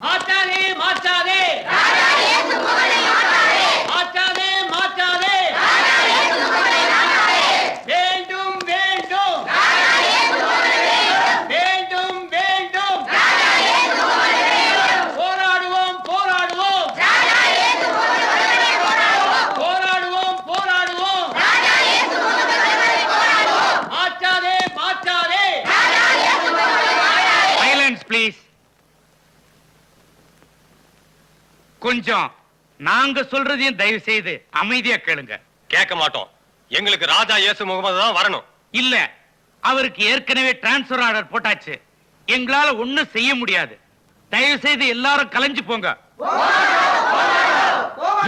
மாற்றாதே மாற்றாதே. மாற்றாதே மாற்றாதே. வேண்டும் வேண்டும். வேண்டும் வேண்டும். போராடுவோம் போராடுவோம். போராடுவோம் போராடுவோம். மாற்றாதே மாற்றாதே. சைலன்ஸ் ப்ளீஸ் கொஞ்சம் நாங்க சொல்றதையும் தயவு செய்து அமைதியா கேளுங்க. கேட்க மாட்டோம். எங்களுக்கு ராஜா இயேசு முகமது தான் வரணும். இல்ல அவருக்கு ஏற்கனவே டிரான்ஸ்பர் ஆர்டர் போட்டாச்சு. எங்களால ஒண்ணும் செய்ய முடியாது. தயவு செய்து எல்லாரும் கலைஞ்சு போங்க.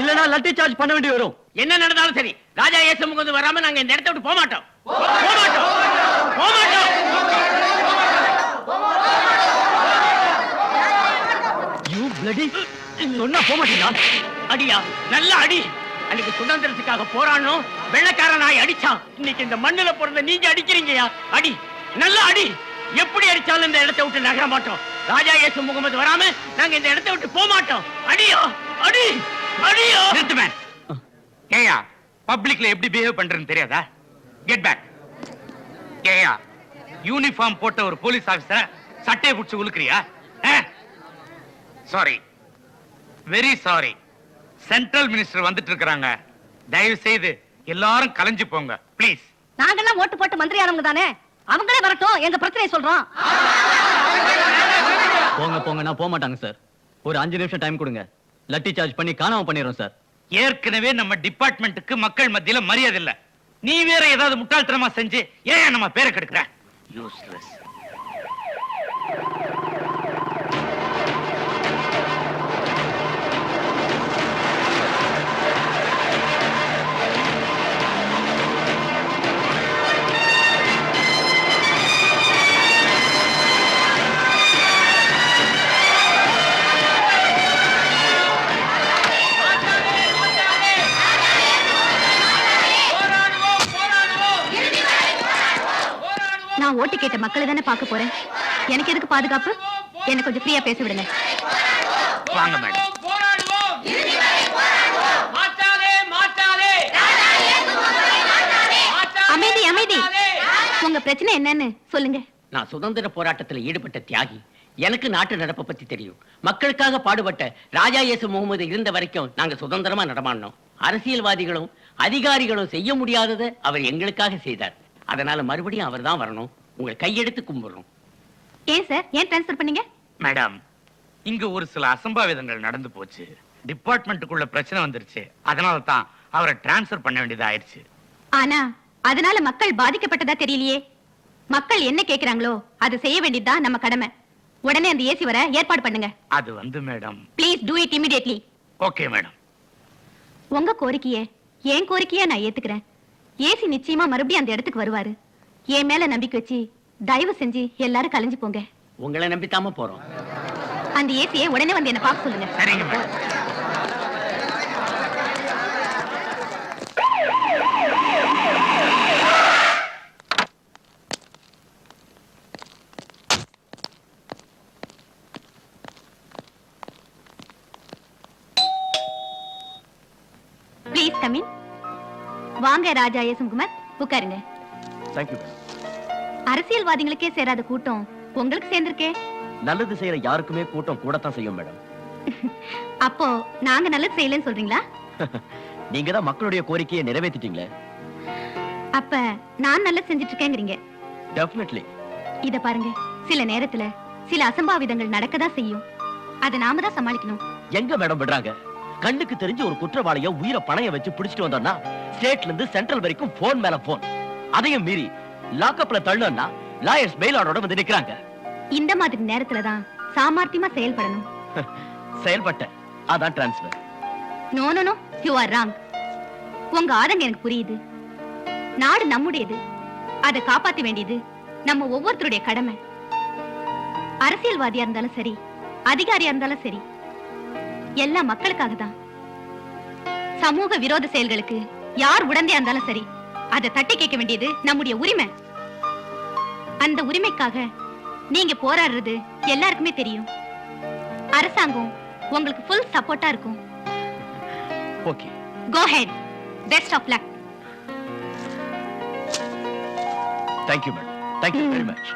இல்லனா லட்டி சார்ஜ் பண்ண வேண்டி வரும். என்ன நடந்தாலும் சரி ராஜா இயேசு முகமது வராம நாங்க இந்த இடத்த விட்டு போக மாட்டோம். போக மாட்டோம். போக மாட்டோம். யூ பிளடி சொன்னா போக மாட்டீங்களா அடியா நல்ல அடி. அன்னைக்கு சுதந்திரத்துக்காக போராடணும் வெள்ளக்கார நாய் அடிச்சான். இன்னைக்கு இந்த மண்ணுல பிறந்த நீங்க அடிக்கிறீங்கயா அடி நல்ல அடி. எப்படி அடிச்சாலும் இந்த இடத்தை விட்டு நகர மாட்டோம். ராஜா இயேசு முகமது வராம நாங்க இந்த இடத்தை விட்டு போக மாட்டோம். அடியோ அடி அடியோ. நிறுத்து ஏயா பப்ளிக்ல எப்படி பிஹேவ் பண்றேன்னு தெரியாதா? கெட் பேக் ஏயா யூனிஃபார்ம் போட்ட ஒரு போலீஸ் ஆபீசரை சட்டையை பிடிச்சி உழுக்கிறியா sorry very sorry. Central minister வந்துட்டு இருக்காங்க தயவு செய்து எல்லாரும் கலைஞ்சு போங்க. ப்ளீஸ் நாங்கெல்லாம் ஓட்டு போட்டு மந்திரி ஆனவங்க தானே? அவங்களே வரட்டும். எங்க பிரச்சனையை சொல்றோம். போங்க போங்க. நான் போக மாட்டாங்க சார் ஒரு அஞ்சு நிமிஷம் டைம் கொடுங்க. லட்டி சார்ஜ் பண்ணி காணாம பண்ணிடுறோம் சார் ஏற்கனவே நம்ம டிபார்ட்மெண்ட்டுக்கு மக்கள் மத்தியில மரியாதை இல்ல. நீ வேற ஏதாவது முட்டாள்தனமா செஞ்சு ஏன் நம்ம பேரை கெடுக்கிற? யூஸ்லெஸ் நான் ஓட்டு கேட்ட மக்களை தானே பார்க்க போறேன்? எனக்கு எதுக்கு பாதுகாப்பு? என்ன கொஞ்சம் ஃப்ரீயா பேச விடுங்க. வாங்க மேடம். அமைதி அமைதி. உங்க பிரச்சனை என்னன்னு சொல்லுங்க. நான் சுதந்திர போராட்டத்தில் ஈடுபட்ட தியாகி எனக்கு நாட்டு நடப்பை பத்தி தெரியும். மக்களுக்காக பாடுபட்ட ராஜா இயேசு முகமது இருந்த வரைக்கும் நாங்க சுதந்திரமா நடமாடினோம். அரசியல்வாதிகளும் அதிகாரிகளும் செய்ய முடியாததை அவர் எங்களுக்காக செய்தார். அதனால மறுபடியும் அவர் தான் வரணும். உங்கள் கையெடுத்து கும்பிடுறோம். ஏன் சார்? ஏன் ட்ரான்ஸ்ஃபர் பண்ணீங்க? மேடம் இங்க ஒரு சில அசம்பாவிதங்கள் நடந்து போச்சு. டிபார்ட்மெண்ட்டுக்குள்ள பிரச்சனை வந்துருச்சு. அதனால தான் அவரை டிரான்ஸ்ஃபர் பண்ண வேண்டியது ஆயிடுச்சு ஆனா அதனால மக்கள் பாதிக்கப்பட்டதா தெரியலையே. மக்கள் என்ன கேக்குறாங்களோ அது செய்ய வேண்டியதுதான் நம்ம கடமை. உடனே அந்த ஏசி வர ஏற்பாடு பண்ணுங்க. அது வந்து madam. Please do it immediately okay madam. உங்க கோரிக்கைய என் கோரிக்கையா நான் ஏத்துக்கிறேன். ஏசி நிச்சயமா மறுபடியும் அந்த இடத்துக்கு வருவாரு. என் மேல நம்பிக்கை வச்சு தயவு செஞ்சு எல்லாரும் கலைஞ்சு போங்க. உங்களை நம்பித்தாம போறோம். அந்த ஏசியை உடனே வந்து என்ன பார்க்க சொல்லுங்க. சரிங்க. மேடம் ப்ளீஸ் கமின் வாங்க ராஜா யசுகுமார் உட்காருங்க. தேங்க்யூ அரசியல்வாதிகளுக்கே சேராத கூட்டம் உங்களுக்கு சேர்ந்திருக்கே? நல்லது செய்யற யாருக்குமே கூட்டம் கூடத்தான் செய்யும் மேடம். அப்போ நாங்க நல்லது செய்யலன்னு சொல்றீங்களா? நீங்க தான் மக்களுடைய கோரிக்கையை நிறைவேற்றிட்டீங்களே அப்ப நான் நல்லது செஞ்சுட்டு இருக்கேங்கிறீங்க டெஃபினெட்லி இத பாருங்க சில நேரத்துல சில அசம்பாவிதங்கள் நடக்கதான் செய்யும். அதை நாம தான் சமாளிக்கணும். எங்க மேடம் விடுறாங்க? கண்ணுக்கு தெரிஞ்சு ஒரு குற்றவாளிய உயிரை பணைய வச்சு பிடிச்சிட்டு வந்தோம்னா ஸ்டேட்ல இருந்து சென்ட்ரல் வரைக்கும் போன் மேல போன் அதையும் மீறி லாக்அப்ல தள்ளோம்னா லாயர்ஸ் பெயில் ஆர்டரோட வந்து நிக்கிறாங்க. இந்த மாதிரி நேரத்துல தான் சாமர்த்தியமா செயல்படணும். செயல்பட்ட அதான் transfer no no no you are wrong உங்க ஆதங்கம் எனக்கு புரியுது. நாடு நம்முடையது. அதை காப்பாத்த வேண்டியது நம்ம ஒவ்வொருத்தருடைய கடமை. அரசியல்வாதியா இருந்தாலும் சரி அதிகாரியா இருந்தாலும் சரி எல்லாம் மக்களுக்காக தான். சமூக விரோத செயல்களுக்கு யார் உடந்தையா இருந்தாலும் சரி அதை தட்டி கேட்க வேண்டியது நம்முடைய உரிமை. அந்த உரிமைக்காக நீங்க போராடுறது எல்லாருக்குமே தெரியும். அரசாங்கம் உங்களுக்கு ஃபுல் சப்போர்ட்டா இருக்கும். Okay. Go ahead best of luck thank you madam thank you very much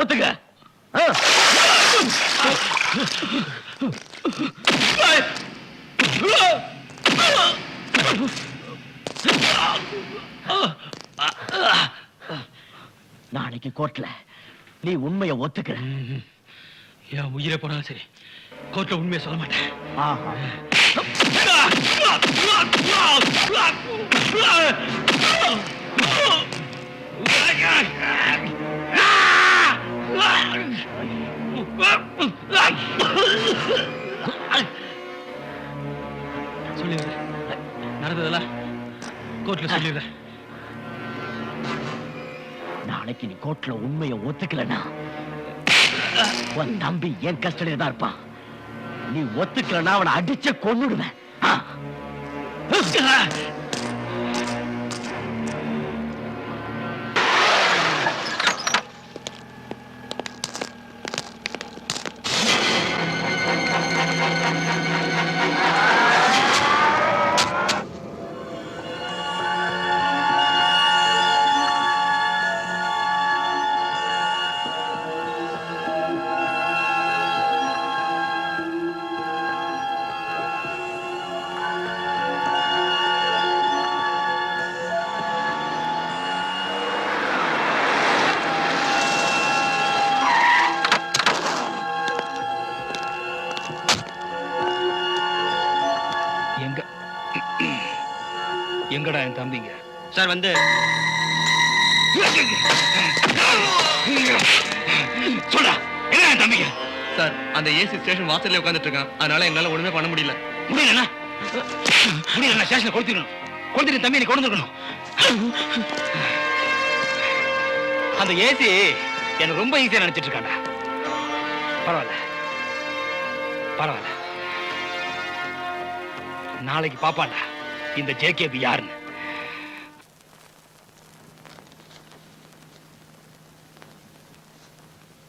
ஒத்துக்க. நாளைக்கு கோர்ட்ல நீ உண்மையை ஒத்துக்கிற. என் உயிரை போனாலும் சரி கோர்ட்ல உண்மையை சொல்ல மாட்டேன். கோர்ட்ல உண்மையை ஒத்துக்கலனா? உன் தம்பி என் கஸ்டடியில தான் இருப்பான். நீ ஒத்துக்கலனா அவனை அடிச்ச கொன்னுடுவேன். எங்கடா என் தம்பிங்க? சார் வந்து. சொல்டா என்ன என் தம்பிங்க? சார் அந்த ஏசி ஸ்டேஷன் வாசல்ல உட்கார்ந்துட்டு இருக்கான் அதனால என்னால ஒண்ணுமே பண்ண முடியல. முடியலண்ணா முடியலண்ணா ஸ்டேஷனை கொடுத்துடணும் கொடுத்துட்டு தம்பி நீ கொண்டு வந்துருக்கணும் அந்த ஏசி எனக்கு ரொம்ப ஈஸியா நினைச்சிட்டு இருக்காண்டா பரவாயில்ல. பரவாயில்ல. நாளைக்கு பாப்பாண்டா இந்த ஜேகேபி யாருன்னு.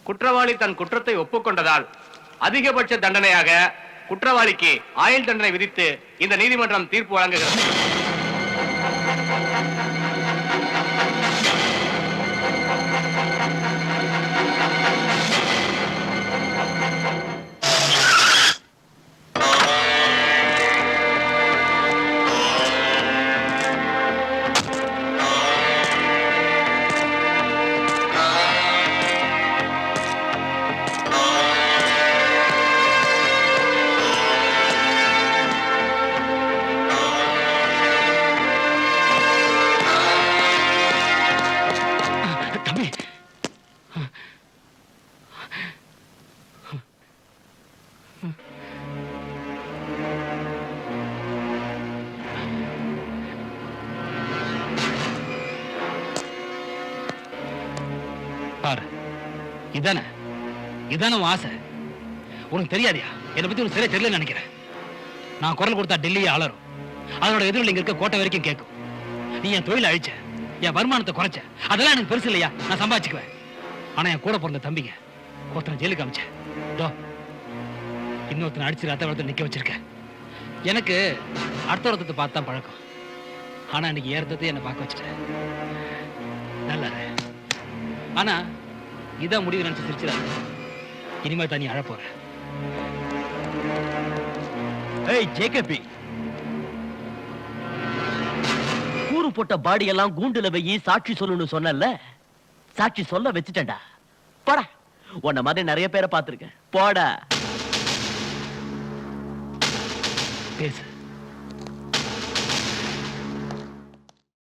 குற்றவாளி தன் குற்றத்தை ஒப்புக்கொண்டதால் அதிகபட்ச தண்டனையாக குற்றவாளிக்கு ஆயுள் தண்டனை விதித்து இந்த நீதிமன்றம் தீர்ப்பு வழங்குகிறது. பாரு. இதானே? இதானே உன் ஆசை? உனக்கு தெரியாதியா? என்னை பத்தி உனக்கு சரியா தெரியல நினைக்கிறேன். நான் குரல் கொடுத்தா டெல்லியே அலரும் அதனோட எதிரில் இங்க இருக்க கோட்டை வரைக்கும் கேட்கும். நீ என் தொழில் அழிச்ச என் வருமானத்தை குறைச்ச அதெல்லாம் எனக்கு பெருசு இல்லையா? நான் சம்பாதிச்சுக்குவேன். ஆனா என் கூட பிறந்த தம்பிங்க ஒருத்தனை ஜெயிலுக்கு அமைச்சேன் இன்னொருத்தனை அடிச்சு ரத்த வளர்த்து நிக்க வச்சிருக்கேன் எனக்கு அடுத்த ரத்தத்தை பார்த்து தான் பழக்கம். ஆனா இன்னைக்கு ஏறத்தை என்னை பார்க்க வச்சுட்டேன் நல்லா ஆனா இதான் முடிவு நினைச்சு சிரிச்சிடாது இனிமே தான் நீ ஏய் ஜேகபி. கூறு போட்ட பாடி எல்லாம் கூண்டுல வெயி சாட்சி சொல்லணும்னு சொன்னல சாட்சி சொல்ல வச்சுட்டேன்டா. போடா. உன்ன மாதிரி நிறைய பேரை பார்த்திருக்கேன். போடா.